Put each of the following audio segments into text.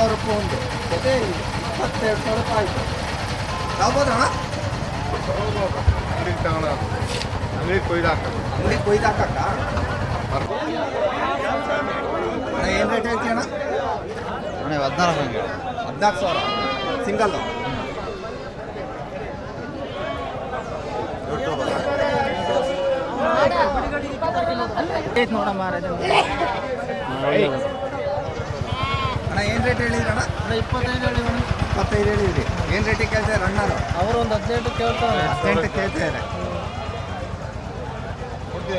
ಸಾವಿರ ರೂಪಾಯಿ ಒಂದು ಜೊತೆ ಇಪ್ಪತ್ತೆರಡು ಸಾವಿರ ರೂಪಾಯಿ ಆಯಿತು ತಗೋಬೋದಣ್ಣ ಅಂಗಡಿಗೆ ತಗೊಂಡ ಅಂಗಡಿಗೆ ಕೊಯ್ದು ಹಾಕೋದು. ಅಂಗಡಿ ಕೊಯ್ದು ಹಾಕಕ್ಕ? ಏನು ರೇಟ್ ಹೇಳ್ತೀಯ ಅಣ್ಣ? ಅಣ್ಣ ಹದಿನಾಲ್ಕು ಹಂಗೆ ಹದಿನಾಲ್ಕು ಸಾವಿರ. ಸಿಂಗಲ್ ನೋಡಮ್ಮ ಅಣ್ಣ ಏನು ರೇಟ್ ಹೇಳಿದ್ರಣ್ಣ? ಇಪ್ಪತ್ತೈದು ಹೇಳಿ ಇಪ್ಪತ್ತೈದು ಹೇಳಿದ್ರಿ ಏನು ರೇಟಿಗೆ ಕೇಳ್ತಾರೆ ಅಣ್ಣರು? ಅವರು ಒಂದು ಹದಿನೆಂಟು ಕೇಳ್ತಾರೆ. ಹದಿನೆಂಟು ಕೇಳ್ತಾರೆ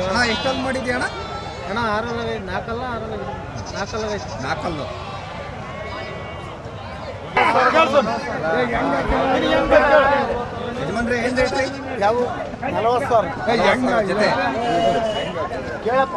ಅಣ್ಣ ಎಷ್ಟೊಂದು ಮಾಡಿದ್ಯಾ ಅಣ್ಣ? ಅಣ್ಣ ಆರಲ್ಲ ನಾಲ್ಕಲ್ಲ ಆರಲ್ಲ ನಾಲ್ಕಲ್ಲ ನಾಲ್ಕಲ್ಲು. ಯಜಮಾನ್ರೆ ಏನು ರೇಟ್ ಯಾವ ನಲವತ್ತು ಸಾವಿರ. ಜೊತೆ ಕೇಳಪ್ಪ.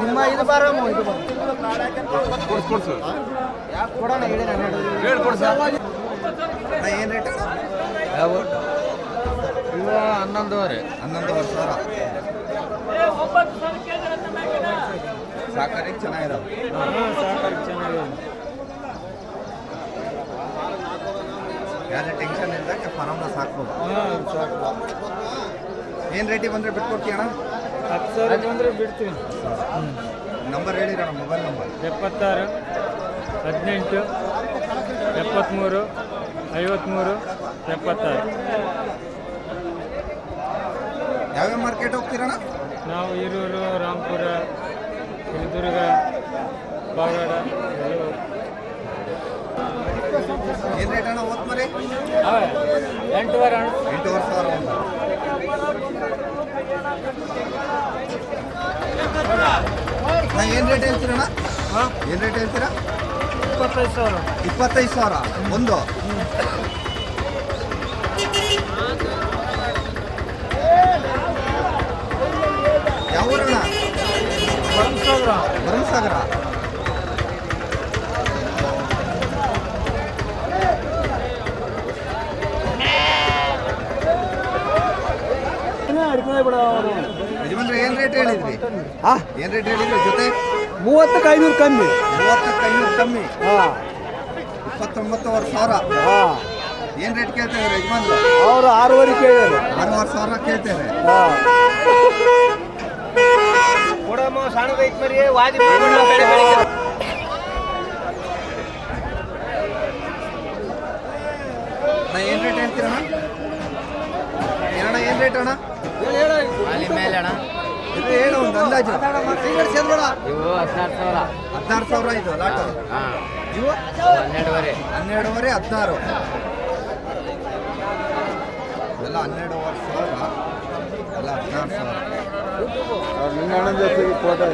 ನಿಮ್ಮ ಇದು ಬಾರಮ್ಮ ಇದು ಅಣ್ಣ ಏನು ರೇಟ್ ಯಾವ ಇವ ಹನ್ನೊಂದುವರೆ ಹನ್ನೊಂದುವರೆ ಸಾವಿರ. ಸಾಕಾರಿ ಚೆನ್ನಾಗಿದಾವೆ. ಯಾವುದೇ ಟೆನ್ಷನ್ ಇಲ್ಲ ಫಾರಮ್ನ ಸಾಕು ಏನು ರೇಟಿಗೆ ಬಂದರೆ ಬಿಟ್ಕೊಡ್ತೀಯಣ್ಣ ಹತ್ತು ಸಾವಿರ ಬಂದರೆ ಬಿಡ್ತೀವಿ. ನಂಬರ್ ಹೇಳಿರಣ್ಣ ಮೊಬೈಲ್ ನಂಬರ್ ಎಪ್ಪತ್ತಾರು ಹದಿನೆಂಟು ಎಪ್ಪತ್ತ್ಮೂರು ಐವತ್ತ್ಮೂರು ಎಪ್ಪತ್ತಾರು. ಯಾವ್ಯಾವ ಮಾರ್ಕೆಟ್ ಹೋಗ್ತೀರಣ್ಣ? ನಾವು ಈರೂರು ರಾಮ್ಪುರ ಚಿತ್ರದುರ್ಗ ಬಾಗಾಡ ಏನು ರೇಟ್ ಅಣ್ಣ ಓದ್ ಮರಿ? ಎಂಟುವರೆ ಅಣ್ಣ. ಎಂಟೂವರೆ ಸಾವಿರ ಒಂದು ನಾ ಏನು ರೇಟ್ ಹೇಳ್ತೀರಣ್ಣ? ಏನು ರೇಟ್ ಹೇಳ್ತೀರಾ? ಇಪ್ಪತ್ತೈದು ಸಾವಿರ. ಇಪ್ಪತ್ತೈದು ಸಾವಿರ ಒಂದು. ಯಾವ ಊರಣ್ಣ ಭರಮಸಾಗರ. ಯಜಮಾನ್ರೆ ಏನು ರೇಟ್ ಹೇಳಿದ್ರಿ? ಏನು ರೇಟ್ ಹೇಳಿದ್ರಿ ಜೊತೆ? ಮೂವತ್ತಕ್ಕೆ ಐನೂರು ಕಮ್ಮಿ. ಮೂವತ್ತಕ್ಕೆ ಐನೂರು ಕಮ್ಮಿ. ಹಾಂ. ಇಪ್ಪತ್ತೊಂಬತ್ತುವರೆ ಸಾವಿರ? ಹಾಂ. ಏನು ರೇಟ್ ಕೇಳ್ತಾರೆ ಯಜಮಾನ್ರು? ಅವರು ಆರೂವರೆ ಕೇಳ್ತಾರೆ ಆರೂವರೆ ಸಾವಿರ ಕೇಳ್ತಾರೆ ಹಾಂ. ಕೊಡಮ್ಮ ಸಣ್ಣದೈತ್ ಮರಿ ವಾದಿ ಏನು ರೇಟ್ ಹೇಳ್ತೀರಣ್ಣ ಏನಣ್ಣ ಏನು ರೇಟ್ ಅಣ್ಣ? ಅಲ್ಲಿ ಮೇಲೆ ಅಣ್ಣ. ಇದು ಹೇಳು ಒಂದು ಅಂದಾಜು. ಇವು ಹದಿನಾರು ಸಾವಿರ. ಹದಿನಾರು ಸಾವಿರ ಇದು ಲಾಟು ಹಾಂ ಇವು? ಹನ್ನೆರಡುವರೆ. ಹನ್ನೆರಡುವರೆ ಹದಿನಾರು. ಎಲ್ಲ ಹನ್ನೆರಡು ವರ್ಷ ಎಲ್ಲ ಹದಿನಾರು ಸಾವಿರ. ನಿನ್ನ ಅಣ್ಣ ಜೊತೆಗೆ ಫೋಟೋ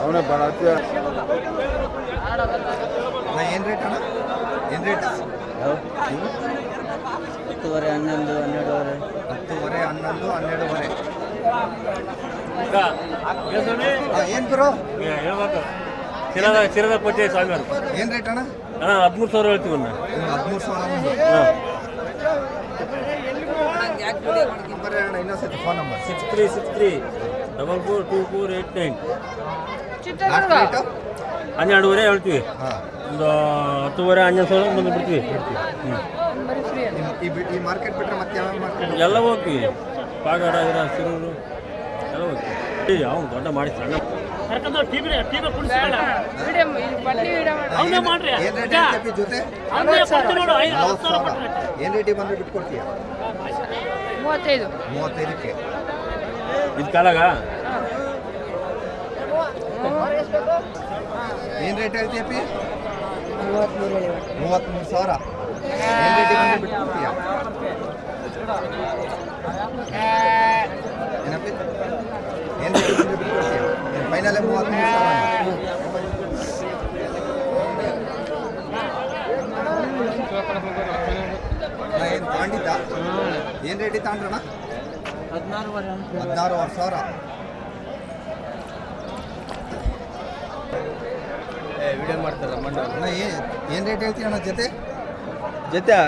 ಅವನೇ ಬಡ ಅಣ್ಣ ಏನು ರೇಟ್ ಅಣ್ಣ? ಏನು ರೇಟ್ ಹತ್ತುವರೆ ಹನ್ನೊಂದು ಹನ್ನೆರಡುವರೆ. ಹತ್ತುವರೆ ಹನ್ನೊಂದು ಹನ್ನೆರಡುವರೆ. ಏನು ಗುರು? ಹೇಳ್ಬೇಕು. ಚಿರದ ಚಿರದ ಪೂಜೆ ಸ್ವಾಮಿ ಏನು ರೇಟ್ ಅಣ್ಣ? ಅಣ್ಣ ಹದಿಮೂರು ಸಾವಿರ ಹೇಳ್ತೀವಿ ಅಣ್ಣ. ಹದಿಮೂರು ಸಾವಿರ. ಹಾಂ. ನಂಬರ್ ಅಣ್ಣ ಇನ್ನೊಂದ್ಸತಿ phone number six three six three double four two four eight nine last rate ಹನ್ನೆರಡುವರೆ ಹೇಳ್ತೀವಿ. ಹಾಂ. ಒಂದು ಹತ್ತುವರೆ ಹನ್ನೊಂದು ಸಾವಿರ ಬಂದು ಬಿಡ್ತೀವಿ. ಹ್ಞೂ ಈ ಈ ಮಾರ್ಕೆಟ್ ಬಿಟ್ಟರೆ ಮತ್ತೆ ಯಾವ ಮಾರ್ಕೆಟ್ ಎಲ್ಲ ಹೋಗ್ತೀವಿ. ಪಾಗಾಡ ಇರ ಸಿರೂರು ಎಲ್ಲ ಹೋಗ್ತೀವಿ. ಅವ್ನು ದೊಡ್ಡ ಮಾಡಿ ಸಣ್ಣ ಏನು ರೇಟ್ ಹೇಳ್ತೀವಿ ಜೊತೆ? ಏನ್ ರೇಟಿಗೆ ಬಂದ್ರೆ ಬಿಟ್ಕೊಡ್ತೀಯ ಮೂವತ್ತೈದು. ಮೂವತ್ತೈದಕ್ಕೆ. ಇದು ಕಾಲಾಗ? ಏನ್ ರೇಟ್ ಹೇಳ್ತೀಯಪ್ಪಿ ಮೂವತ್ತ್ಮೂರು ಮೂವತ್ತ್ಮೂರು ಸಾವಿರ. ಏನ್ ಏನಪ್ಪಿ? ಏನ್ ರೇಟಿಗೆ ಬಂದ್ರೆ ಬಿಟ್ಕೊಡ್ತೀಯ ಫೈನಲ್ ಮೂವತ್ತ್ಮೂರು ಸಾವಿರ ನಾ ಏನ್ ತಗೊಂಡಿದ್ದ ಏನ್ ರೇಟಿಗೆ ತಗೊಂಡ್ರಣ ಹದಿನಾರುವರೆ ಸಾವಿರ. ವಿಡಿಯೋ ಮಾಡ್ತಾರೆ ಮಂಡ ಏನು ರೇಟ್ ಹೇಳ್ತೀವಿ ಅಣ್ಣ ಜೊತೆ? ಜೊತೆ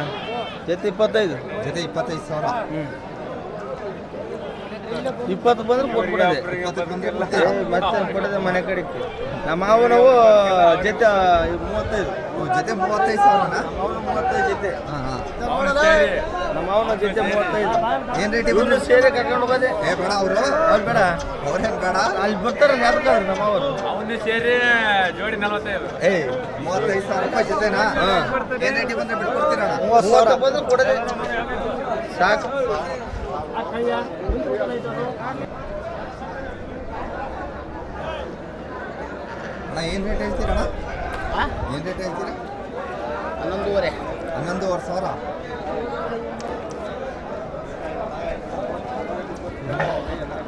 ಜೊತೆ ಇಪ್ಪತ್ತೈದು. ಜೊತೆ ಇಪ್ಪತ್ತೈದು ಸಾವಿರ. ಇಪ್ಪತ್ತು ಬಂದ್ರೆ ಕೊಟ್ಬಿಡೋದೆ. ಮತ್ತೆ ಕೊಡೋದೆ ಮನೆ ಕಡೆಗೆ. ನಮ್ಮ ಮಾವನವು ಜೊತೆ ಮೂವತ್ತೈದು. ಜೊತೆ ಮೂವತ್ತೈದು ಸಾವಿರ ಅವನು ಮೂವತ್ತೈದು ಜೊತೆ. ಹಾಂ ಹಾಂ. ನಮ್ಮ ಮಾವನ ಜೊತೆ ಮೂವತ್ತೈದು. ಏನ್ ರೇಟಿಗೆ ಇವ್ರು ಸೇರಿ ಕರ್ಕೊಂಡು ಹೋಗೋದೆ. ಏ ಬೇಡ ಅವರು. ಅವ್ರು ಬೇಡ? ಅವ್ರೇನು ಬೇಡ? ಅಲ್ಲಿ ಬರ್ತಾರೆ ಯಾರು ನಮ್ಮ ಅವರು ಅವನು ಸೇರಿ ಜೋಡಿ ನಲವತ್ತೈದು. ಏ ಮೂವತ್ತೈದು ಸಾವಿರ ರೂಪಾಯಿ ಜೊತೆನಾ? ಏನ್ ಬಂದ್ರೆ ಮೂವತ್ತು ಸಾವಿರ. ಬಂದ್ರೆ ಕೊಡೋದೆ. ಸಾಕು. ಅಣ್ಣ ಏನ್ ರೇಟ್ ಹೇಳ್ತೀರಣ್ಣ? ಏನ್ ರೇಟ್ ಹೇಳ್ತೀರಾ? ಹನ್ನೊಂದುವರೆ. ಹನ್ನೊಂದುವರೆ ಸಾವಿರ.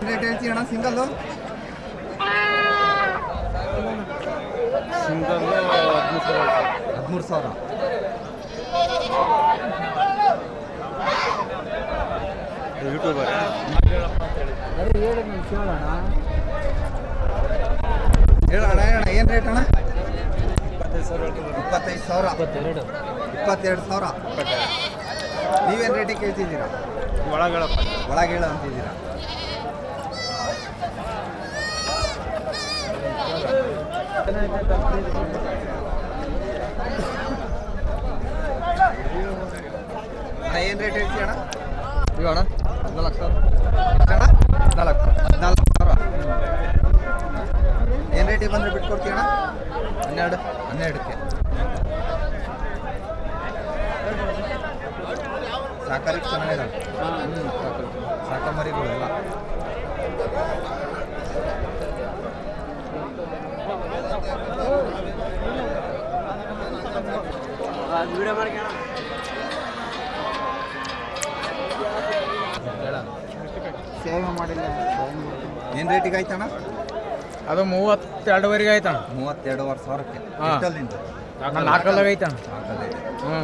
ಏನ್ ಹೇಳ್ತೀವಿ ಅಣ್ಣ ಸಿಂಗಲ್ಲು ಹದಿಮೂರು ಸಾವಿರ. ಯೂಟ್ಯೂಬರ್ ಹೇಳೋಣ ಹೇಳೋಣ ಏನು ರೇಟ್ ಅಣ್ಣ? ಇಪ್ಪತ್ತೈದು ಸಾವಿರ. ಇಪ್ಪತ್ತೆರಡು ಸಾವಿರ. ನೀವೇನು ರೇಟಿಗೆ ಕೇಳ್ತಿದ್ದೀರಾ? ಒಳಗಳಪ್ಪ ಒಳಗೇಳ ಹೇಳ ಅಂತಿದ್ದೀರಾ? ಏನು ರೇಟ್ ಹೇಳ್ತೀಯ ಅಣ್ಣ? ಈಗ ಅಣ್ಣ, ನಾಲ್ಕು ಸಾವಿರ. ಅಣ್ಣ ಹದಿನಾಲ್ಕು ನಾಲ್ಕು ಸಾವಿರ. ಏನು ರೇಟಿಗೆ ಬಂದರೆ ಬಿಟ್ಕೊಡ್ತೀಯ ಅಣ್ಣ? ಹನ್ನೆರಡು, ಹನ್ನೆರಡಕ್ಕೆ. ಸಾಕಾರಿಕೆ ಚೆನ್ನಾಗಿದ್ದಾವೆ ಸಾಕ ಸೇವೆ ಮಾಡಿಲ್ಲ ಏನು ರೇಟಿಗೆ ಆಯ್ತಣ್ಣ? ಅದು ಮೂವತ್ತೆರಡುವರೆಗೆ ಆಯ್ತಣ್ಣ. ಮೂವತ್ತೆರಡುವರೆ ಸಾವಿರಕ್ಕೆ. ಹಾ. ನಾಲ್ಕಲ್ಲಾಗ ಹ್ಞೂ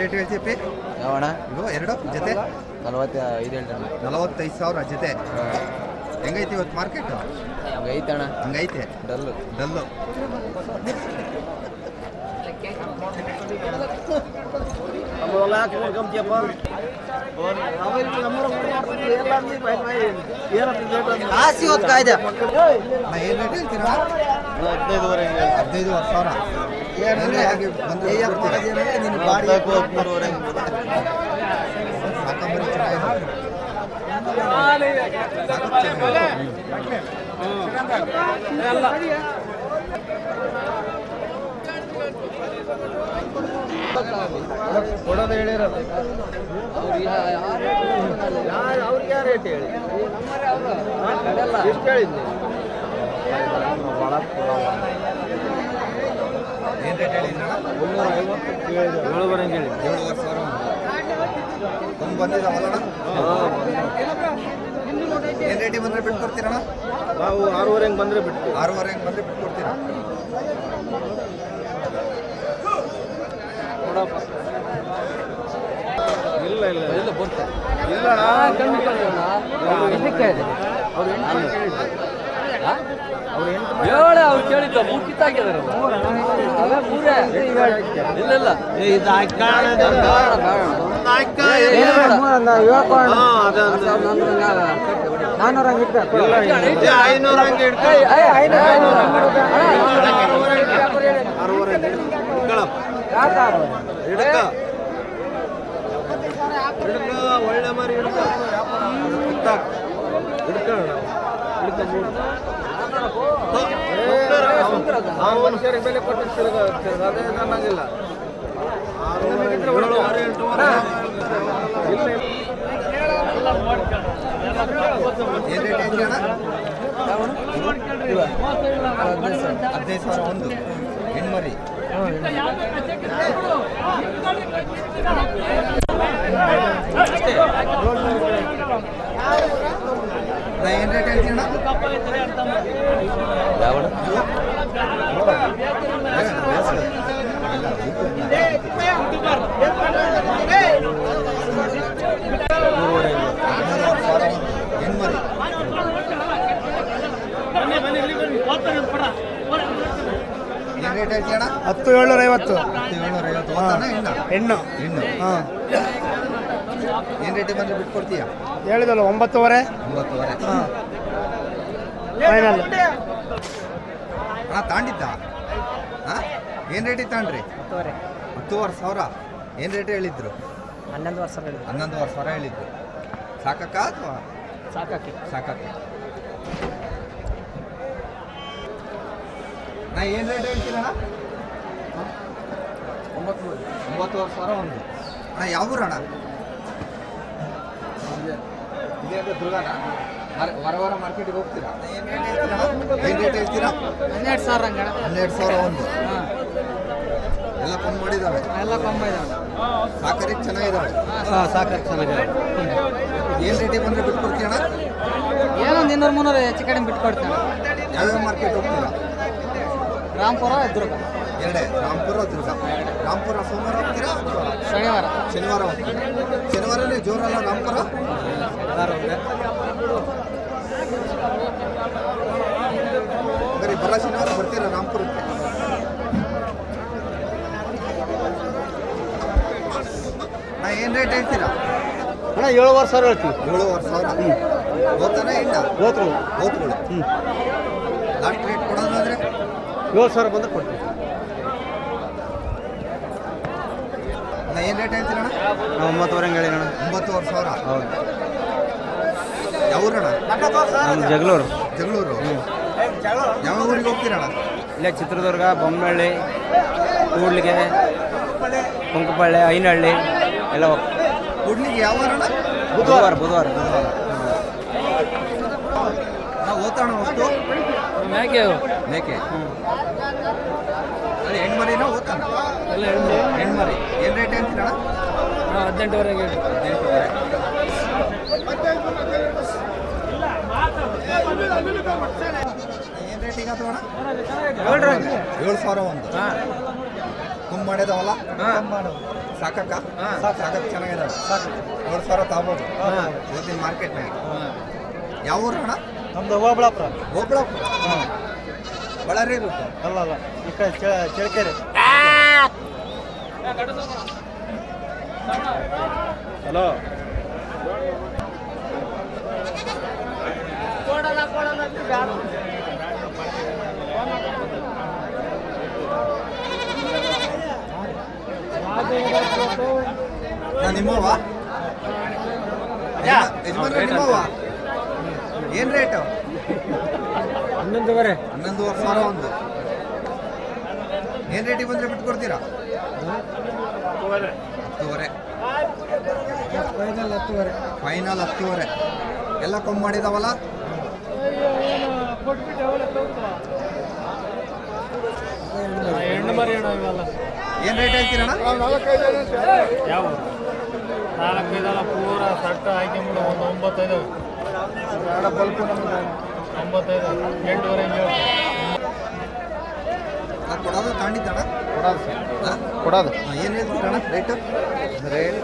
ರೇಟ್ ಹೇಳ್ತೀಯಪ್ಪಿ ಯಾವಣ ಇವು ಎರಡು? ಜೊತೆ? ನಲವತ್ತ ಐದು ಹೇಳ್ತಾನೆ. ನಲವತ್ತೈದು ಸಾವಿರ ಜೊತೆ. ಹೆಂಗೈತಿ ಇವತ್ತು ಮಾರ್ಕೆಟ್ ಹಂಗೈತೆ ಅಣ್ಣ. ಹಂಗೈತೆ? ಡಲ್ಲು. ಡಲ್ಲು. ಕಾಯ್ದೆ. ಏನು ರೇಟ್ ಹೇಳ್ತೀರಾ? ಹದಿನೈದುವರೆ ಹದಿನೈದುವರೆ ಸಾವಿರ. ಕೊಡೋದು ಹೇಳಿರೋದು ಅವ್ರಿಗೆ ಯಾವ ರೇಟ್ ಹೇಳಿ ಎಷ್ಟು ಹೇಳಿದ್ನಿ ಏನ್ ರೇಟ್ ಹೇಳಿದ್ರಣ್ಣ ಮುನ್ನೂರ ಐವತ್ತು ಏಳುವರೆ ಹೇಳಿ ಏಳುವರೆ ಸಾವಿರ ತುಂಬ ಬಂದಿದ್ದಾವಲ್ಲಣ್ಣ ಏನು ರೇಟಿಗೆ ಬಂದರೆ ಬಿಟ್ಕೊಡ್ತೀರಣ್ಣ ನಾವು ಆರೂವರೆ ಹಂಗೆ ಬಂದರೆ ಬಿಟ್ಟು ಆರೂವರೆ ಹಂಗೆ ಬಂದರೆ ಬಿಟ್ಕೊಡ್ತೀರಾ ನೋಡಪ್ಪ ಇಲ್ಲ ಇಲ್ಲ ಇಲ್ಲ ಬರ್ತಾರೆ ಇಲ್ಲ ಅವ್ರು ಎಂಟು ಕೇಳಿದ್ರು. ಅವ್ರು ಕೇಳಿದ್ದ ಮೂರು ಕಿತ್ತಾಕಿದಾರೆ ಮೂರೇ ಇಲ್ಲ ಇಲ್ಲ ಇದು ಐನೂರು. ಹಿಡ್ಕ ಹಿಡ್ಕ ಒಳ್ಳೆ ಮರಿ ಹಿಡ್ಕ ಹಿಡ್ಕ ನಾವು ಮನುಷ್ಯರಿಗೆ ಬೆಲೆ ಒಂದು ಹೆಣ್ಮರಿ ನಾ ಏನ್ ರೇಟ್ ಹೇಳ್ತೀನಿ ಅಣ್ಣ ಹದಿನಾರು ಸಾವಿರ ಒಂದು ಹೆಣ್ಮರಿ ಏನ್ ರೇಟ್ ಹೇಳ್ತಿ ಅಣ್ಣ ಹತ್ತು ಏಳ್ನೂರ ಐವತ್ತು ಹತ್ತು ಏಳ್ನೂರ ಐವತ್ತು ಹೆಣ್ಣು. ಹೆಣ್ಣು. ಹಾಂ. ಏನ್ ರೇಟಿಗೆ ಬಂದ್ರೆ ಬಿಟ್ಕೊಡ್ತೀಯ ಹೇಳಿದಲ್ಲ ಒಂಬತ್ತುವರೆ. ಒಂಬತ್ತುವರೆ. ಹಾ. ಫೈನಲ್ ಅಣ್ಣ ತಾಂಡಿದ್ದ? ಹಾಂ? ಏನು ರೇಟಿಗೆ ತಾಂಡ್ರಿ? ಹತ್ತುವರೆ. ಹತ್ತುವರೆ ಸಾವಿರ. ಏನು ರೇಟ್ ಹೇಳಿದ್ರು? ಹನ್ನೊಂದು ವರ್ಷ ಹೇಳಿದ್ರು. ಹನ್ನೊಂದುವರೆ ಸಾವಿರ ಹೇಳಿದ್ರು. ಸಾಕಕ್ಕ ಅಥವಾ? ಸಾಕಾಕಿ ಸಾಕಕ್ಕೆ. ನಾ ಏನ್ ರೇಟ್ ಹೇಳ್ತೀರಣ್ಣ ಒಂಬತ್ತುವರೆ. ಸಾವಿರ ಒಂದು. ಅಣ್ಣ ಯಾವ ಊರು ಅಣ್ಣ ಇದೇ ಅಂತ ದುರ್ಗಾನ ವಾರ ಮಾರ್ಕೆಟಿಗೆ ಹೋಗ್ತೀರಾ? ಏನು ರೇಟ್ ಹೇಳ್ತೀರಾ ಹನ್ನೆರಡು ಸಾವಿರ ಹನ್ನೆರಡು ಸಾವಿರ ಒಂದು. ಎಲ್ಲ ಕಮ್ಮಿ ಮಾಡಿದ್ದಾವೆ? ಎಲ್ಲ ಕಮ್ಮಿ ಇದಾವೆ ಸಾಕರಿಗೆ ಚೆನ್ನಾಗಿದ್ದಾವೆ? ಹಾಂ ಸಾಕು ಚೆನ್ನಾಗಿದೆ ಏನು ರೇಟಿಗೆ ಬಂದರೆ ಬಿಟ್ಕೊಡ್ತೀಯಣ್ಣ ಏನೊಂದು ಇನ್ನೂರು ಮುನ್ನೂರು ಹೆಚ್ಚು ಕಡಿಮೆ ಕೊಡ್ತೀನಿ ಯಾವ್ಯಾವ ಮಾರ್ಕೆಟ್ ಹೋಗ್ತೀರಾ? ರಾಮ್ಪುರ ದುರ್ಗ. ಎರಡೇ ರಾಮ್ಪುರ ದುರ್ಗ. ರಾಮ್ಪುರ ಸೋಮವಾರ ಹೋಗ್ತೀರಾ ಶನಿವಾರ. ಶನಿವಾರ ಹೋಗ್ತೀರಾ? ಶನಿವಾರನೇ ಜೋರಲ್ಲ ರಾಂಪುರ ಬರೀ ಬರ ಶನಿವಾರ ಬರ್ತೀರಾ ರಾಂಪುರಕ್ಕೆ ನಾ ಏನು ರೇಟ್ ಹೇಳ್ತೀರಾ? ಅಣ್ಣ ಏಳುವರೆ ಸಾವಿರ ಹೇಳ್ತೀವಿ. ಏಳುವರೆ ಸಾವಿರ? ಹ್ಞೂ ಓದ್ತಾನೆ ಇಲ್ಲ? ಓದ್ಗಳು ಓದ್ಗಳು ಹ್ಞೂ ಲಾಸ್ಟ್ ರೇಟ್ ಕೊಡೋದಾದ್ರೆ ಏಳು ಸಾವಿರ ಬಂದ್ರೆ ಕೊಡ್ತೀವಿ. ನಾ ಏನು ರೇಟ್ ಹೇಳ್ತೀರಣ್ಣ ನಾವು ಒಂಬತ್ತುವರೆ ಹಂಗೆ ಹೇಳಿ ಅಣ್ಣ. ಒಂಬತ್ತುವರೆ ಸಾವಿರ? ಹೌದು. ಯಾವ ಊರಣ್ಣ ನಮ್ಮ ಜಗಳೂರು. ಜಗಳೂರು ಯಾವ ಊರಿಗೆ ಹೋಗ್ತೀರಣ ಇಲ್ಲೇ ಚಿತ್ರದುರ್ಗ ಬೊಮ್ಮನಹಳ್ಳಿ ಕೂಡ್ಲಿಗೆ ಕುಂಕಪಳ್ಳಿ ಐನಹಳ್ಳಿ ಎಲ್ಲ ಹೋಗ್ತೀವಿ. ಕೂಡ್ಲಿಗೆ ಯಾವ ಊರಣ್ಣ? ಬುಧವಾರ ಬುಧವಾರ. ನಾವು ಓದ್ತಾಣ ಅಷ್ಟು? ಮ್ಯಾಕೆ ಮೇಕೆ. ಅದೇ ಹೆಣ್ಮರಿನ ಓದ್ತಾನ ಹೆಣ್ಮರಿ. ಏನು ರೇಟ್ ಹೇಳ್ತೀರಣ್ಣ ಹದಿನೆಂಟುವರೆಗೆ ಹೇಳಿ ಹದಿನೆಂಟುವರೆ. ಏನು ರೇಟಿಗೆ ಅಥವಾ ಏಳು ಸಾವಿರ ಒಂದು ತುಂಬ ಮಾಡಿದಾವಲ್ಲ ಸಾಕಕ್ಕ ಸಾಕಕ್ಕೆ ಚೆನ್ನಾಗಿದಾವೆ ಸಾಕು ಏಳು ಸಾವಿರ ತಗೋಬೋದು ಇವತ್ತಿನ ಮಾರ್ಕೆಟ್ನಾಗ ಯಾವ ಊರು ಅಣ್ಣ ನಮ್ದು ಹೋಬಳಾಪುರ ಹೋಬಳಾಪುರ ಬಳ್ಳಾರಿ ಇರುತ್ತೆ ಅಲ್ಲ ಅಲ್ಲ ಈ ಕಡೆ ಚಳಕೆರೆ ಹಲೋ ನಿಮ್ಮವ ಯಜಮಾನ್ರೆ ನಿಮ್ಮವ ಏನು ರೇಟು ಹನ್ನೊಂದುವರೆ. ಹನ್ನೊಂದುವರೆ ಸಾವಿರ ಒಂದು. ಏನು ರೇಟಿಗೆ ಬಂದರೆ ಬಿಟ್ಕೊಡ್ತೀರಾ? ಹತ್ತುವರೆ. ಫೈನಲ್ ಹತ್ತುವರೆ. ಫೈನಲ್ ಹತ್ತುವರೆ. ಎಲ್ಲ ಕಮ್ಮಿ ಮಾಡಿದಾವಲ್ಲ? ಹೆಣ್ಣು ಮರಿ ಅಣ್ಣ ಇವೆಲ್ಲ ಏನು ರೇಟ್ ಹೇಳ್ತೀರಣ್ಣ? ಯಾವ ನಾಲ್ಕೈದಲ್ಲ ಪೂರ ಸಟ್ಟ ಹಾಕಿಬಿಡು ಒಂದು ಒಂಬತ್ತೈದು. ಒಂಬತ್ತೈದು ಎಂಟುವರೆ ಕೊಡೋದು ನಾ ಕೊಡೋದು ತಾಂಡಿದ್ದಣ್ಣ ಕೊಡೋದು. ಏನು ಹೇಳ್ತೀರಣ್ಣ ರೇಟು ರೇಟ್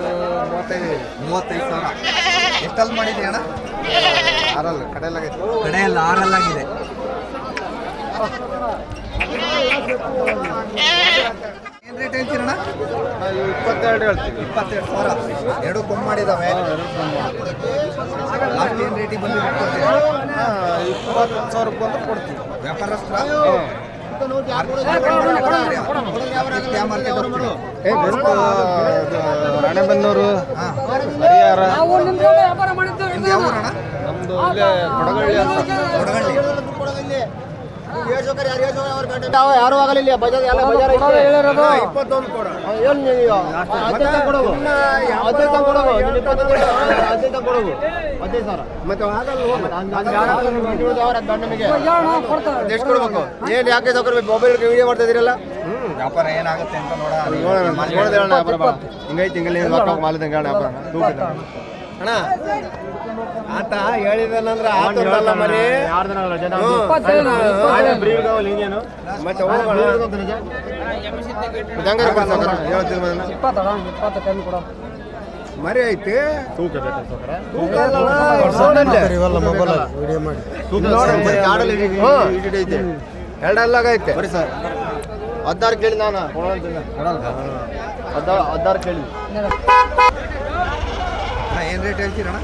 ಮೂವತ್ತೈದು ಮೂವತ್ತೈದು ಸಾವಿರ. ಎಷ್ಟಲ್ಲಿ ಮಾಡಿದ್ರಿ ಅಣ್ಣ? ಆರಲ್ಲ ಕಡೆಯಲ್ಲಾಗೈತೆ ಕಡೆಯಲ್ಲ ಆರಲ್ಲಾಗಿದೆ ಏನು ರೇಟ್ ಹೇಳ್ತೀರಣ್ಣ ಇಪ್ಪತ್ತೆರಡು ಹೇಳ್ತೀವಿ. ಇಪ್ಪತ್ತೆರಡು ಸಾವಿರ. ಎರಡು ಕಮ್ಮಿ ಮಾಡಿದಾವೆ. ಲಾಸ್ಟ್ ಏನು ರೇಟಿಗೆ ಬಂದು ಇಪ್ಪತ್ತು ಬಂದ್ರೆ ಕೊಡ್ತೀವಿ. ವ್ಯಾಪಾರಸ್ತ್ರ ರಾಣೆಬೆನ್ನೂರು ಹರಿಹರ. ನಿಮ್ದು ಯಾವ ಊರಣ್ಣ? ನಮ್ದು ಇಲ್ಲೇ ಕೊಡಗಳ್ಳಿ ಅಂತ. ಕೊಡಗಳ್ಳಿ. ಯಾರು ಆಗಲ್ಲ ಇಲ್ಲಿ ಬಜಾರ್ ಎಲ್ಲ ಬಜಾರ್ ಹೇಳಿರೋದು. ಇಪ್ಪತ್ತೊಂದು ಕೊಡ. ಏನು ನೀವು? ಹದಿನೈದು ಕೊಡೋದು ಹದಿನೈದು ಕೊಡೋದು ನೀನು ಇಪ್ಪತ್ತೊಂದು ಕೊಡು. ಹದಿನೈದು ಕೊಡೋದು ಹದಿನೈದು ಸಾವಿರ ಮತ್ತೆ ನಮಗೆ ಕೊಡ್ತಾರೆ ಎಷ್ಟು ಕೊಡ್ಬೇಕು? ಏನು ಯಾಕೆ ಸೌಕರ್ಯ ಮೊಬೈಲ್ ವಿಡಿಯೋ ಮಾಡ್ತಾ ಇದೀರಲ್ಲ ವ್ಯಾಪಾರ ಏನಾಗುತ್ತೆ ಅಂತ ನೋಡ ನೋಡೋಣ. ವ್ಯಾಪಾರ ಹಿಂಗೈತಿ ಹಿಂಗಲ್ಲಿ ವ್ಯಾಪಾರ? ತೂಕ ಇಲ್ಲ. ಅಣ್ಣ ಆತ ಹೇಳಿದನಂದ್ರೆ ಆತಲ್ಲ ಮರಿ ಮತ್ತೆ ಮರಿ ಐತಿ. ತೂಕ ಎರಡಲ್ಲಾಗ ಐತೆ. ಬರೀ ಸರ್. ಹದ್ದಾರು ಕೇಳಿ ನಾನು. ಹದ್ದಾರು ಹದ್ದಾರು ಕೇಳಿ. ರೇಟ್ ಹೇಳ್ತೀರಣ್ಣ?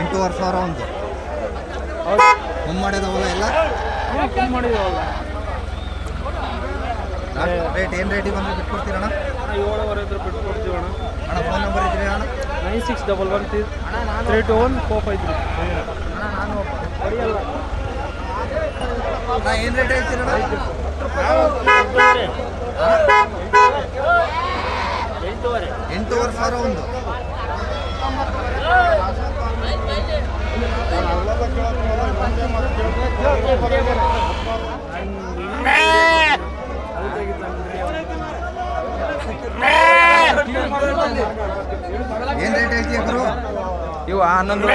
ಎಂಟೂವರೆ ಸಾವಿರ ಒಂದು. ಮಾಡಿದವಲ್ಲ ಎಲ್ಲ? ರೇಟ್ ಏನು ರೇಟಿಗೆ ಬಂದ್ರೆ ಬಿಟ್ಕೊಡ್ತೀರಣ್ಣ? ಏಳುವರೆ ಇದ್ರೆ ಬಿಟ್ಟು ಕೊಡ್ತೀವಿ ಅಣ್ಣ ಅಣ್ಣ ಫೋನ್ ನಂಬರ್ ಇದ್ರಿ ಅಣ್ಣ nine six double one three three two one four five three ಅಣ್ಣ ಏನು ರೇಟ್ ಹೇಳ್ತೀರಣ್ಣ? ಎಂಟೂವರೆ ಸಾವಿರ ಒಂದು. ಏನು ರೇಟ್ ಐತಿ ಇವು ಹನ್ನೊಂದು.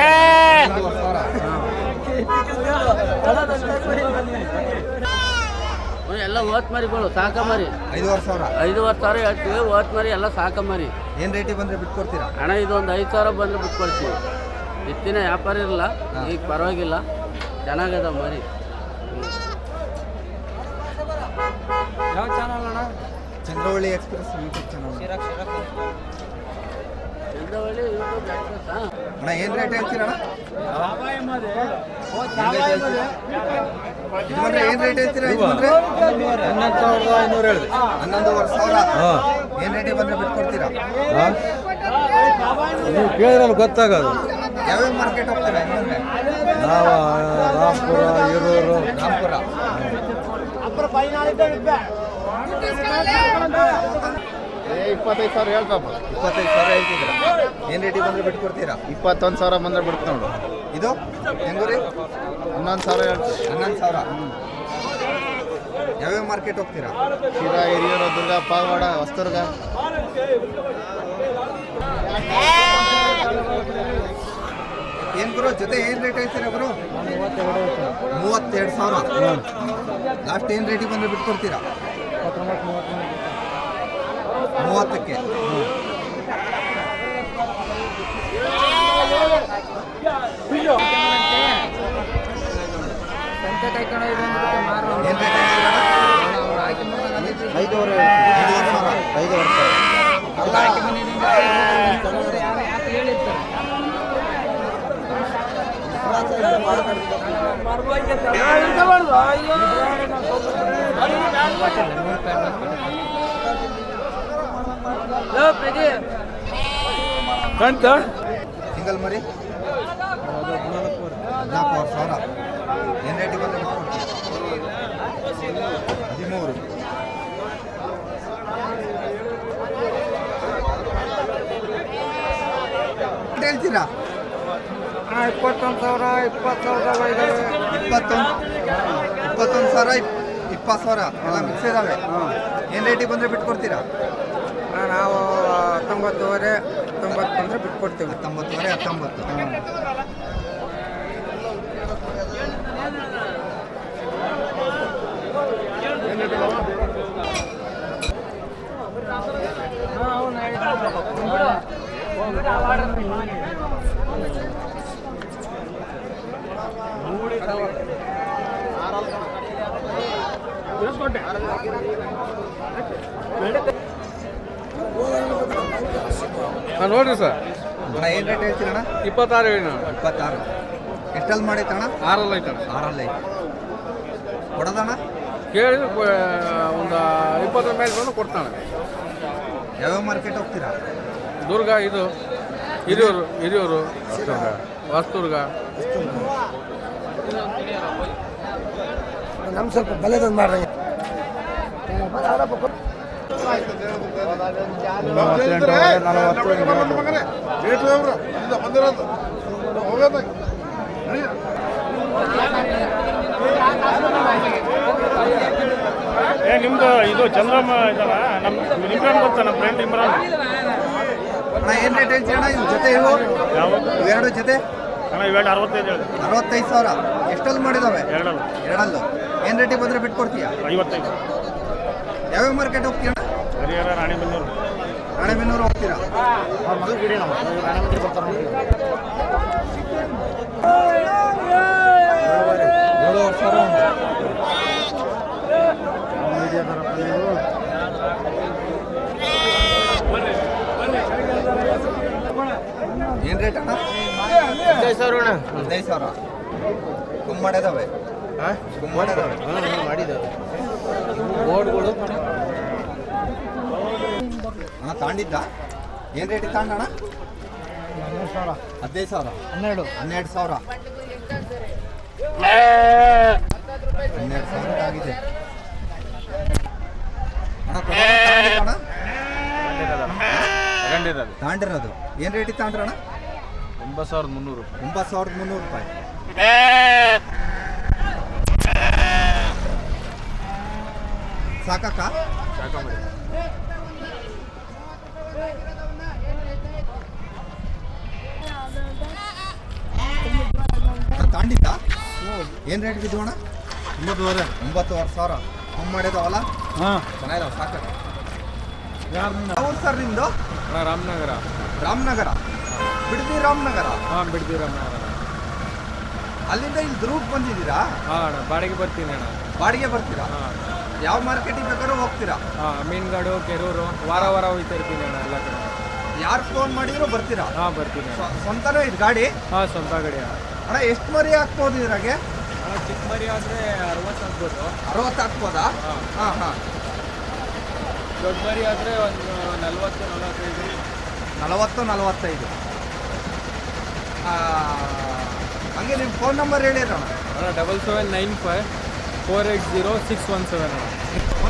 ಎಲ್ಲ ಓತ್ ಮರಿಗಳು ಸಾಕ ಮರಿ. ಐದು ಸಾವಿರ. ಐದುವರೆ ಸಾವಿರ ಹೇಳ್ತೀವಿ ಓತ್ ಮರಿ ಎಲ್ಲ ಸಾಕ ಮರಿ. ಏನು ರೇಟಿಗೆ ಬಂದರೆ ಬಿಟ್ಕೊಡ್ತೀರಾ ಅಣ್ಣ ಇದು ಒಂದು ಐದು ಸಾವಿರ ಬಂದರೆ ಬಿಟ್ಕೊಡ್ತೀವಿ ಇತ್ತಿನ ವ್ಯಾಪಾರ ಇರಲ್ಲ ಈಗ ಪರವಾಗಿಲ್ಲ. ಚೆನ್ನಾಗದ ಮರಿ. ಯಾವ ಚಾನಲ್ ಅಣ್ಣ? Chandravalli express YouTube channel Chandravalli YouTube express ಅಣ್ಣ ಏನು ರೇಟ್ ಹೇಳ್ತೀರಣ್ಣ ಏನು ರೇಟ್ ಹೇಳ್ತೀರಾ? ಹನ್ನೊಂದು ಸಾವಿರದ ಐನೂರು ಹೇಳಿದೆ ಹನ್ನೊಂದುವರೆ ಸಾವಿರ ಏನು ರೇಟಿಗೆ ಬಂದರೆ ಬಿಟ್ಕೊಡ್ತೀರಾ? ನೀವು ಕೇಳಿದ್ರೆ ಗೊತ್ತಾಗೋದು. ಯಾವ್ಯಾವ ಮಾರ್ಕೆಟ್ ಹೋಗ್ತೀರಾ ನಾವು ರಾಮ್ಪುರ ಈರೂರು ರಾಮ್ಪುರ. ಇಪ್ಪತ್ತೈದು ಸಾವಿರ ಹೇಳ್ತಪ್ಪ ಇಪ್ಪತ್ತೈದು ಸಾವಿರ ಹೇಳ್ತಿದ್ದೀರಾ? ಏನು ರೇಟಿಗೆ ಬಂದರೆ ಬಿಟ್ಕೊಡ್ತೀರಾ? ಇಪ್ಪತ್ತೊಂದು ಸಾವಿರ ಬಂದ್ರೆ ಬಿಡ್ತು ನೋಡು. ಇದು? ಹೆಂಗೂರಿ ರೀ? ಹನ್ನೊಂದು ಸಾವಿರ ಹೇಳ್ತೀವಿ ಹನ್ನೊಂದು ಸಾವಿರ. ಯಾವ್ಯಾವ ಮಾರ್ಕೆಟ್ ಹೋಗ್ತೀರಾ? ಶಿರಾ ಹಿರಿಯೂರು ದುರ್ಗ ಪಾವಾಡ ಹೊಸದುರ್ಗ. ಏನು ಗುರು ಜೊತೆ ಏನು ರೇಟ್ ಹೇಳ್ತೀರಾ ಗುರು? ಮೂವತ್ತೆರಡು ಸಾವಿರ. ಲಾಸ್ಟ್ ಏನು ರೇಟಿಗೆ ಬಂದರೆ ಬಿಟ್ಕೊಡ್ತೀರಾ? ಮೂವತ್ತಕ್ಕೆ. ಸಂತೆ ಕೈಕೊಂಡು ಮಾರು ಏನು ರೇಟ್ ಹೇಳ್ತೀರಾ ಐದೂವರೆ ಸಿಂಗಲ್ ಮರಿ? ನಾಲ್ಕು ಸಾವಿರ. ಏನು ರೇಟಿಗೆ ಬಂದರೆ ಬಿಟ್ಕೊಡ್ತೀರಾ ಹದಿಮೂರು ಹೇಳ್ತೀರಾ ಇಪ್ಪತ್ತೊಂದು ಸಾವಿರ ಇಪ್ಪತ್ತು ಸಾವಿರ ಇಪ್ಪತ್ತೊಂದು? ಇಪ್ಪತ್ತೊಂದು ಸಾವಿರ ಇಪ್- ಇಪ್ಪತ್ತು ಸಾವಿರ? ಎಲ್ಲ ಮಿಕ್ಸ್ ಇದಾವೆ. ಏನು ರೇಟಿಗೆ ಬಂದರೆ ಬಿಟ್ಕೊಡ್ತೀರಾ? ನಾವು ಹತ್ತೊಂಬತ್ತುವರೆ ಹತ್ತೊಂಬತ್ತು ಬಂದರೆ ಬಿಟ್ಕೊಡ್ತೀವಿ. ಹತ್ತೊಂಬತ್ತುವರೆ ಹತ್ತೊಂಬತ್ತು. ಹಾಂ ನೋಡಿರಿ ಸರ್. ಏನು ರೇಟ್ ಹೇಳ್ತೀರಣ್ಣ? ಇಪ್ಪತ್ತಾರು ಹೇಳಿ ನಾವು ಇಪ್ಪತ್ತಾರು. ಎಷ್ಟಲ್ಲಿ ಮಾಡೈತಣ್ಣ ಆರಲ್ಲಿ ಐತಣ್ಣ ಆರಲ್ಲಿ ಐತೆ. ಕೊಡೋದಣ್ಣ? ಕೇಳಿ ಒಂದು ಇಪ್ಪತ್ತು ಮೇಲೆ ಬಂದು ಕೊಡ್ತಾನೆ. ಯಾವ್ಯಾವ ಮಾರ್ಕೆಟ್ ಹೋಗ್ತೀರಾ? ದುರ್ಗ ಇದು ಹಿರಿಯೂರು ಹಿರಿಯೂರು ವಾಸ್ತುರ್ಗ ನಮ್ಮ ಸ್ವಲ್ಪ ಬಲೆದೊಂದು ಮಾಡ್ರಿ. ಏ ನಿಮ್ದು ಇದು ಚಂದ್ರಮ್ಮ ಇದಲ್ಲ ನಮ್ಮ ಇಮ್ರಾನ್ ಗೊತ್ತಾ ನಮ್ಮ ಫ್ರೆಂಡ್ ಇಮ್ರಾನ್ ಅಣ್ಣ ಏನು ರೇಟ್ ಹೇಳ್ತೀರಿ ಅಣ್ಣ? ಇವು ಜೊತೆ ಇವು ಇವೆರಡು ಜೊತೆ? ಅಣ್ಣ ಇವೆರಡು ಅರವತ್ತೈದು ಅರವತ್ತೈದು ಸಾವಿರ. ಎಷ್ಟಲ್ಲಿ ಮಾಡಿದಾವೆ? ಎರಡಲ್ಲ. ಏನ್ ಏನು ರೇಟಿಗೆ ಬಂದರೆ ಬಿಟ್ಕೊಡ್ತೀಯ? ಐವತ್ತೈದು. ಯಾವ್ಯಾವ ಮಾರ್ಕೆಟ್ ಹೋಗ್ತೀಯಣ್ಣ? ಹರಿಹರ ರಾಣಿಬೆನ್ನೂರು. ರಾಣೆಬೆನ್ನೂರು ಹೋಗ್ತೀರಾ. ಏನ್ ರೇಟ್ ಅಣ್ಣ? ಹದಿನೈದು ಸಾವಿರ ಅಣ್ಣ. ಹದಿನೈದು ಸಾವಿರ. ತುಂಬ ಮಾಡಿದಾವೆ ಹಾಂ? ತುಂಬ ಮಾಡಿದಾವೆ ಹಾಂ ಮಾಡಿದ್ದೇವೆ ಬೋರ್ಡ್ಗಳು ಅಣ್ಣ ತಾಂಡಿದ್ದ? ಏನು ರೇಟಿಗೆ ತಾಂಡಣ್ಣ ಹದಿನೈದು ಸಾವಿರ. ಹನ್ನೆರಡು. ಹನ್ನೆರಡು ಸಾವಿರ. ಹನ್ನೆರಡು ಸಾವಿರ ಆಗಿದೆ? ತಾಂಡಿರೋದು. ಏನು ರೇಟಿಗೆ ತಾಂಡ್ರಣ್ಣ ಒಂಬತ್ತು ಸಾವಿರದ ಮುನ್ನೂರು. ಒಂಬತ್ತು ಸಾವಿರದ ಮುನ್ನೂರು ರೂಪಾಯಿ. ಸಾಕಕ್ಕ? ಅಣ್ಣ, ತಾಂಡಿದ್ದ? ಏನು ರೇಟ್ ಬಿದ್ದು ಅಣ್ಣ? ಒಂಬತ್ತುವರೆ. ಒಂಬತ್ತುವರೆ ಸಾವಿರ. ಕಮ್ಮಿ ಮಾಡಿದಾವಲ್ಲ ಹಾಂ. ಚೆನ್ನಾಗಿದಾವ ಸಾಕ. ಯಾರು ಸರ್ ನಿಮ್ಮದು ರಾಮನಗರ. ರಾಮನಗರ. ಬಿಡ್ದಿ ರಾಮನಗರ? ಹಾಂ ಬಿಡ್ದಿ ರಾಮನಗರ. ಅಲ್ಲಿಂದ ಇಲ್ಲಿ ದುರ್ಗ್ ಬಂದಿದ್ದೀರಾ? ಹಾಂ ಅಣ್ಣ ಬಾಡಿಗೆ ಬರ್ತೀನಿ ಅಣ್ಣ. ಬಾಡಿಗೆ ಬರ್ತೀರಾ? ಹಾಂ. ಯಾವ ಮಾರ್ಕೆಟಿಗೆ ಬೇಕಾದ್ರೂ ಹೋಗ್ತೀರಾ? ಹಾಂ ಮೀನುಗಾಡು ಕೆರೂರು ವಾರ ವಾರ ಹೋಗ್ತಾ ಇರ್ತೀನಿ ಅಣ್ಣ ಎಲ್ಲ ಕಡೆ. ಯಾರು ಫೋನ್ ಮಾಡಿದ್ರು ಬರ್ತೀರಾ? ಹಾಂ ಬರ್ತೀನಿ ಸ್ವಂತನೇ ಇದು ಗಾಡಿ? ಹಾಂ ಸ್ವಂತ ಗಾಡಿ ಅಣ್ಣ. ಅಣ್ಣ ಎಷ್ಟು ಮರಿ ಹಾಕ್ಬೋದು ಇದ್ರಾಗೆ? ಚಿಕ್ಕ ಮರಿ ಆದರೆ ಅರವತ್ತು ಹಾಕ್ಬೋದು. ಅರವತ್ತು ಹಾಕ್ಬೋದಾ? ಹಾಂ. ಹಾಂ ಹಾಂ. ದೊಡ್ಡ ಮರಿ ಆದರೆ ಒಂದು ನಲವತ್ತು ನಲವತ್ತೈದು. ನಲವತ್ತು ನಲವತ್ತೈದು. ಹಂಗೆ ನಿಮ್ಮ phone number ಹೇಳಿರೋಣ double seven nine five four eight zero six one seven ಅಣ್ಣ.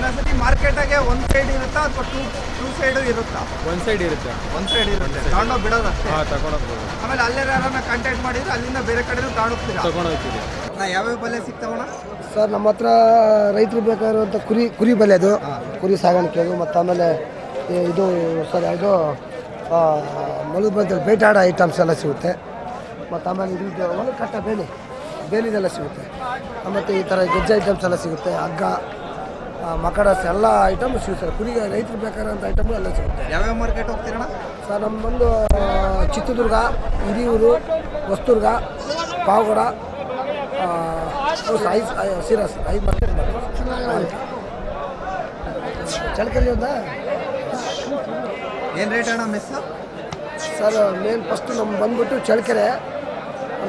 ಒಂದೊಂದ್ಸತಿ ಮಾರ್ಕೆಟಾಗೆ ಒಂದು ಸೈಡ್ ಇರುತ್ತಾ ಅಥವಾ ಟೂ ಟೂ ಸೈಡು ಇರುತ್ತಾ? ಒಂದು ಸೈಡ್ ಇರುತ್ತೆ. ಒಂದು ಸೈಡ್ ಇರುತ್ತೆ. ತಗೊಂಡೋಗಿ ಬಿಡೋದಷ್ಟೇ ಹಾಂ ತಗೊಂಡೋಗ್ಬೋದು. ಆಮೇಲೆ ಅಲ್ಲೇ ಯಾರನ್ನ ಕಾಂಟ್ಯಾಕ್ಟ್ ಮಾಡಿದ್ರೆ ಅಲ್ಲಿಂದ ಬೇರೆ ಕಡೆ ತಗೊಂಡೋಗ್ತೀರಾ? ತಗೊಂಡೋಗ್ತೀವಿ. ನಾ ಯಾವ್ಯಾವ ಬಲೆ ಸಿಗ್ತಾವಣ ಸರ್ ನಮ್ಮ ಹತ್ರ ರೈತರು ಬೇಕಾಗಿರುವಂಥ ಕುರಿ ಕುರಿ ಬಲೆ ಅದು. ಕುರಿ ಸಾಗಾಣಿಕೆದು ಮತ್ತು ಆಮೇಲೆ ಈ- ಇದು ಸರ್ ಇದು ಮಲಗು ಬಂದಲ್ಲಿ ಬೇಟಾಡ ಐಟಮ್ಸ್ ಎಲ್ಲ ಸಿಗುತ್ತೆ. ಮತ್ತು ಆಮೇಲೆ ಇದು ಒಂದು ಕಟ್ಟ ಬೇಲಿ. ಬೇಲಿದೆಲ್ಲ ಸಿಗುತ್ತೆ. ಮತ್ತು ಈ ಥರ ಗೆಜ್ಜೆ ಐಟಮ್ಸ್ ಎಲ್ಲ ಸಿಗುತ್ತೆ. ಹಗ್ಗ. ಮಕಡಸ್ ಎಲ್ಲ ಐಟಮ್ ಸಿಗುತ್ತೆ ಕುರಿಗೆ ರೈತರು ಬೇಕಾದಂಥ ಐಟಮ್ ಎಲ್ಲ ಸಿಗುತ್ತೆ. ಯಾವ್ಯಾವ ಮಾರ್ಕೆಟ್ ಹೋಗ್ತೀರಣ್ಣ? ಸರ್ ನಮ್ಮ ಬಂದು ಚಿತ್ರದುರ್ಗ ಹಿರಿಯೂರು ಹೊಸದುರ್ಗ ಪಾವಗಡ ಆ, ಹೌದು, ಐದು ಐ- ಸಿರಸ್ ಐದು ಮಾರ್ಕೆಟ್ ಚಳಕಲ್ಲಿ ಒಂದಾ? ಏನು ರೇಟ್ ಅಣ್ಣ ಮಿಸ್ ಸರ್ ಮೇನ್ ಫಸ್ಟು ನಮ್ಗೆ ಬಂದ್ಬಿಟ್ಟು ಚಳ್ಳಕೆರೆ.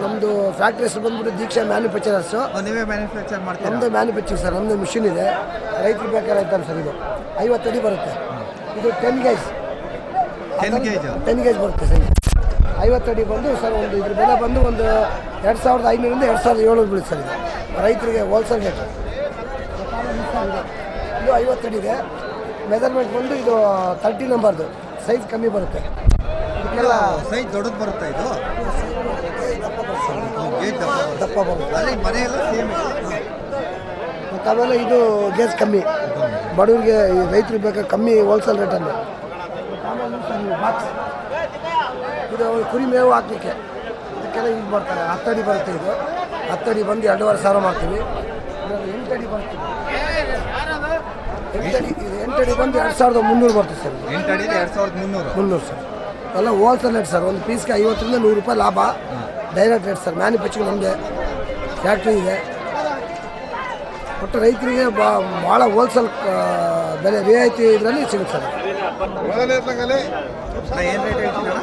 ನಮ್ಮದು ಫ್ಯಾಕ್ಟ್ರಿ ಹೆಸರು ಬಂದ್ಬಿಟ್ಟು ದೀಕ್ಷಾ ಮ್ಯಾನುಫ್ಯಾಕ್ಚರರ್ಸ್ ನೀವೇ ಮ್ಯಾನುಫ್ಯಾಕ್ಚರ್ ಮಾಡ್ತೀರಾ? ನಮ್ಮದು ಮ್ಯಾನುಫ್ಯಾಕ್ಚರಿಂಗ್ ಸರ್ ನಮ್ಮದು ಮಿಷಿನ್ ಇದೆ. ರೈತರು ಬೇಕಾದ್ರೆ ಐಟಮ್ ಸರ್ ಇದು. ಐವತ್ತು ಅಡಿ ಬರುತ್ತೆ. ಇದು ten gauge 10 gauge ten gauge ಬರುತ್ತೆ ಸರ್ ಐವತ್ತು ಅಡಿ ಬಂದು ಸರ್ ಒಂದು ಇದ್ರ ಬೆಲೆ ಬಂದು ಒಂದು ಎರಡು ಸಾವಿರದ ಐನೂರಿಂದ ಎರಡು ಸಾವಿರದ ಏಳ್ನೂರು ಬೀಳುತ್ತೆ ಸರ್ ಇದು. ರೈತರಿಗೆ ಹೋಲ್ಸೇಲ್ ರೇಟ್ ಇದು ಐವತ್ತು ಅಡಿ ಇದೆ. ಮೆಜರ್ಮೆಂಟ್ ಬಂದು ಇದು ತರ್ಟಿ ನಂಬರ್ದು ಸೈಜ್ ಕಮ್ಮಿ ಬರುತ್ತೆ. ಸೈಜ್ ದೊಡ್ಡದು ಬರುತ್ತಾ ಇದು. ಗೇಜ್ ದಪ್ಪ ಬರುತ್ತೆ. ದಪ್ಪ ಬರುತ್ತೆ. ಅಲ್ಲಿ ಮನೆಯೆಲ್ಲ ಸೇಮ್ ಮತ್ತು ಆಮೇಲೆ ಇದು ಗೇಜ್ ಕಮ್ಮಿ. ಬಡವರಿಗೆ ರೈತರಿಗೆ ಬೇಕಾದ ಕಮ್ಮಿ ಹೋಲ್ಸೇಲ್ ರೇಟಲ್ಲಿ ಬಾಕ್ಸ್ ಇದು ಕುರಿ ಮೇವು ಹಾಕಲಿಕ್ಕೆ. ಅದಕ್ಕೆಲ್ಲ ಇದು ಮಾಡ್ತಾರೆ. ಹತ್ತಡಿ ಬರುತ್ತೆ ಇದು. ಹತ್ತಡಿ ಬಂದು ಎರಡೂವರೆ ಸಾವಿರ ಮಾಡ್ತೀವಿ. ಎಂಟಡಿ ಬರ್ತೀವಿ ಎಂಟಡಿ ಇದು ಎಂಟಡಿ ಬಂದು ಎರಡು ಸಾವಿರದ ಮುನ್ನೂರು ಬರ್ತದೆ ಸರ್ ಎಂಟಡಿ ಎರಡು ಸಾವಿರದ ಮುನ್ನೂರು. ಮುನ್ನೂರು ಸರ್. ಎಲ್ಲ ಹೋಲ್ಸೇಲ್ ರೇಟ್ ಸರ್ ಒಂದು ಪೀಸ್ಗೆ ಐವತ್ತರಿಂದ ನೂರು ರೂಪಾಯಿ ಲಾಭ. ಡೈರೆಕ್ಟ್ ರೇಟ್ ಸರ್ ಮ್ಯಾನುಫ್ಯಾಕ್ಚರಿಂಗ್ ನಮಗೆ ಫ್ಯಾಕ್ಟ್ರಿ ಇದೆ. ಒಟ್ಟು ರೈತರಿಗೆ ಭಾಳ ಹೋಲ್ಸೇಲ್ ಬೆಲೆ ರಿಯಾಯಿತಿ ಇದರಲ್ಲಿ ಸಿಗುತ್ತೆ ಸರ್ ಏನು ರೇಟ್ ಹೇಳ್ತೀರಣ್ಣ